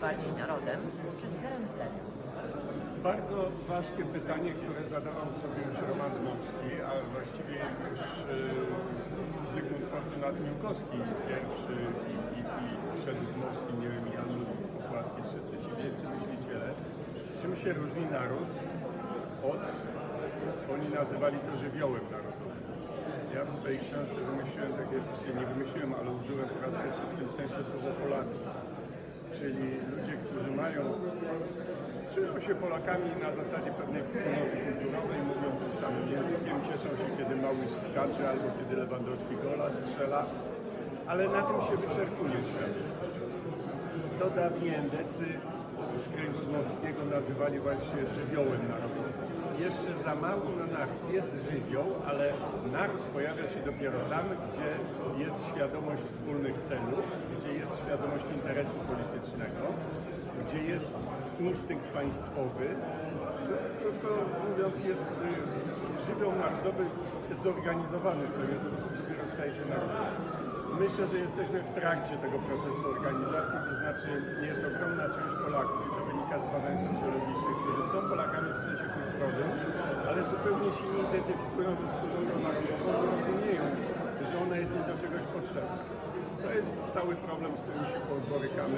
bardziej narodem czy zbiorem plemion? Bardzo ważkie pytanie, które zadawał sobie już Roman Dmowski, a właściwie już e, Zygmunt Fortunat Miłkowski pierwszy i, i, i przed Dmowskim, nie wiem, Jan Popłaski, wszyscy ci wielcy myśliciele. Czym się różni naród od, oni nazywali to żywiołem narodowym. Ja w swojej książce wymyśliłem takie, nie wymyśliłem, ale użyłem po raz pierwszy w tym sensie słowo Polacy. Czyli mają czują się Polakami na zasadzie pewnej wspólnoty kulturowej, mówią tym samym językiem, cieszą się, kiedy Małysz skacze albo kiedy Lewandowski gola strzela, ale na tym się wyczerpuje świadomość. To dawniej endecy z kręgu Dmowskiego nazywali właśnie żywiołem narodowym. Jeszcze za mało na naród. Jest żywioł, ale naród pojawia się dopiero tam, gdzie jest świadomość wspólnych celów, gdzie jest świadomość interesu politycznego, gdzie jest instynkt państwowy. Krótko mówiąc, jest y, żywioł narodowy zorganizowany w pewien sposób, dopiero staje się narodem. Myślę, że jesteśmy w trakcie tego procesu organizacji, to znaczy jest ogromna część Polaków, i to wynika z badań socjologicznych, którzy są Polakami w sensie kulturowym, ale zupełnie się nie identyfikują ze wspólnotą narodową, bo rozumieją, że ona jest im do czegoś potrzebna. To jest stały problem, z którym się borykamy.